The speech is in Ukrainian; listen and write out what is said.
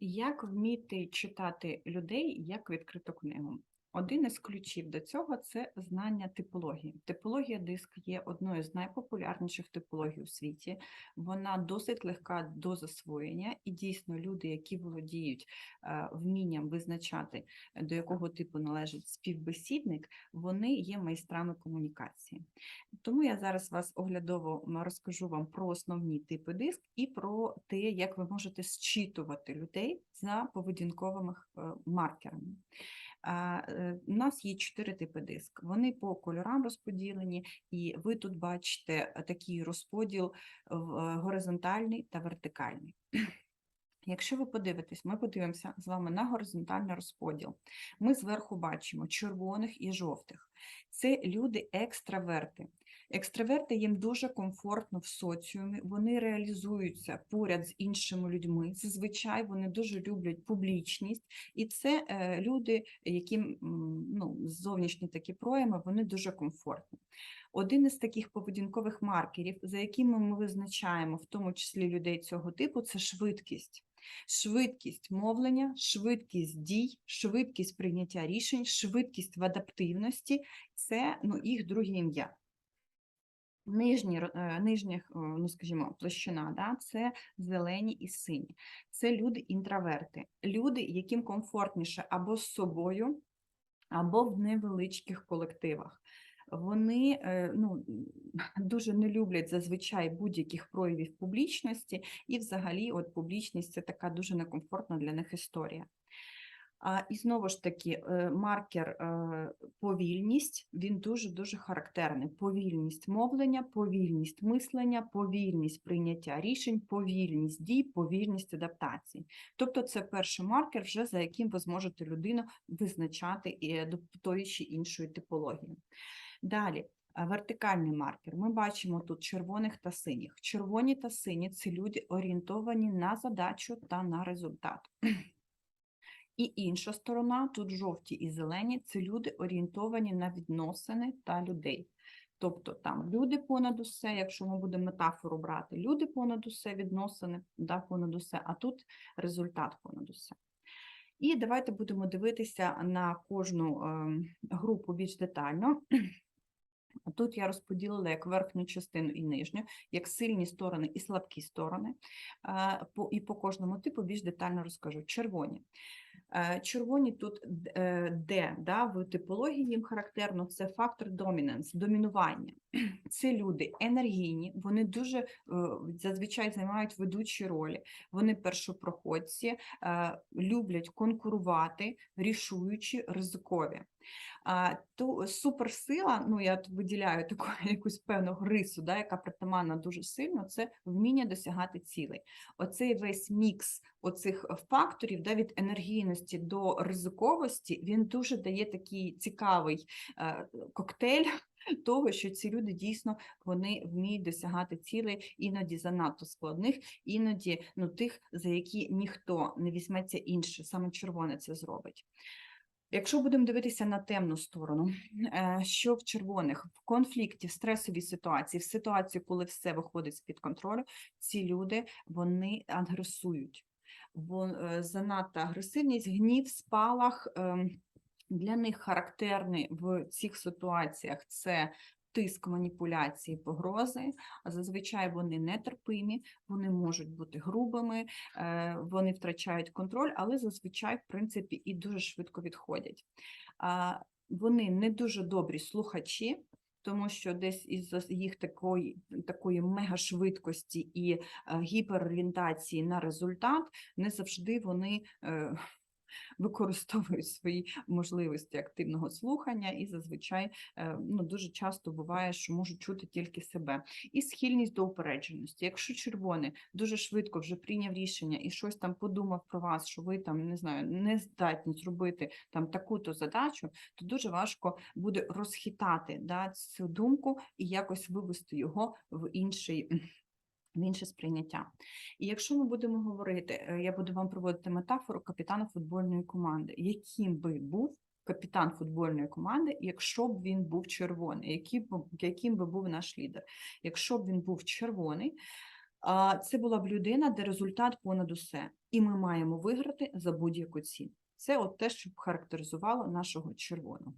Як вміти читати людей як відкриту книгу? Один із ключів до цього це знання типології. Типологія диск є одною з найпопулярніших типологій у світі. Вона досить легка до засвоєння, і дійсно люди, які володіють е, вмінням визначати, до якого типу належить співбесідник, вони є майстрами комунікації. Тому я зараз вас оглядово розкажу вам про основні типи диск і про те, як ви можете зчитувати людей за поведінковими е, маркерами. Е, У нас є чотири типи диск. Вони по кольорам розподілені, і ви тут бачите е, такий розподіл е, горизонтальний та вертикальний. Якщо ви подивитесь, ми подивимося з вами на горизонтальний розподіл. Ми зверху бачимо червоних і жовтих. Це люди екстраверти. Екстраверти їм дуже комфортно в соціумі, вони реалізуються поряд з іншими людьми. Зазвичай вони дуже люблять публічність, і це е, люди, яким ну, зовнішні такі прояви, вони дуже комфортні. Один із таких поведінкових маркерів, за якими ми визначаємо, в тому числі людей цього типу, це швидкість. Швидкість мовлення, швидкість дій, швидкість прийняття рішень, швидкість в адаптивності це ну, їх друге ім'я. Нижні, е, нижня, е, ну скажімо, площина, да, це зелені і сині. Це люди інтроверти, люди, яким комфортніше або з собою, або в невеличких колективах. Вони е, ну, дуже не люблять зазвичай будь-яких проявів публічності, і взагалі от публічність це така дуже некомфортна для них історія. І знову ж таки, е, маркер е, повільність, він дуже-дуже характерний. Повільність мовлення, повільність мислення, повільність прийняття рішень, повільність дій, повільність адаптації. Тобто це перший маркер, вже за яким ви зможете людину визначати е, до тої чи іншої типології. Далі. Вертикальний маркер. Ми бачимо тут червоних та синіх. Червоні та сині це люди орієнтовані на задачу та на результат. І інша сторона, тут жовті і зелені, це люди орієнтовані на відносини та людей. Тобто там люди понад усе, якщо ми будемо метафору брати, люди понад усе, відносини да, понад усе, а тут результат понад усе. І давайте будемо дивитися на кожну ем, групу більш детально. Тут я розподілила як верхню частину і нижню, як сильні сторони і слабкі сторони. І по кожному типу більш детально розкажу. Червоні. Е, Червоні тут е, де да, в типології їм характерно це фактор домінанс, домінування. Це люди енергійні, вони дуже е, зазвичай займають ведучі ролі, вони першопроходці, люблять конкурувати, рішуючи, ризикові. То суперсила, ну я тут виділяю таку якусь певну рису, да, яка притаманна дуже сильно, це вміння досягати цілей. Оцей весь мікс оцих факторів да, від енергійності до ризиковості, він дуже дає такий цікавий е, коктейль того, що ці люди дійсно вони вміють досягати цілей, іноді занадто складних, іноді ну, тих, за які ніхто не візьметься інше, саме червоне це зробить. Якщо будемо дивитися на темну сторону, е, що в червоних в конфлікті, в стресовій ситуації, в ситуації, коли все виходить з-під контролю, ці люди вони агресують. Бо е, занадто агресивність, гнів, спалах ем, для них характерний в цих ситуаціях це тиск маніпуляції, погрози. А зазвичай вони нетерпимі, вони можуть бути грубими, е, вони втрачають контроль, але зазвичай, в принципі, і дуже швидко відходять. Вони не дуже добрі слухачі, тому що десь із їх такої, такої мегашвидкості і е, гіперорієнтації на результат не завжди вони. Використовують свої можливості активного слухання і зазвичай е, ну, дуже часто буває, що можуть чути тільки себе. І схильність до упередженості. Якщо червоний дуже швидко вже прийняв рішення і щось там подумав про вас, що ви там не знаю, не здатні зробити там таку-то задачу, то дуже важко буде розхитати да, цю думку і якось вивести його в інший. В інше сприйняття. І якщо ми будемо говорити, е, я буду вам проводити метафору капітана футбольної команди, яким би був капітан футбольної команди, якщо б він був червоний, який б, яким би був наш лідер. Якщо б він був червоний, Це була б людина, де результат понад усе, і ми маємо виграти за будь-яку ціну. Це от те, що б характеризувало нашого червоного.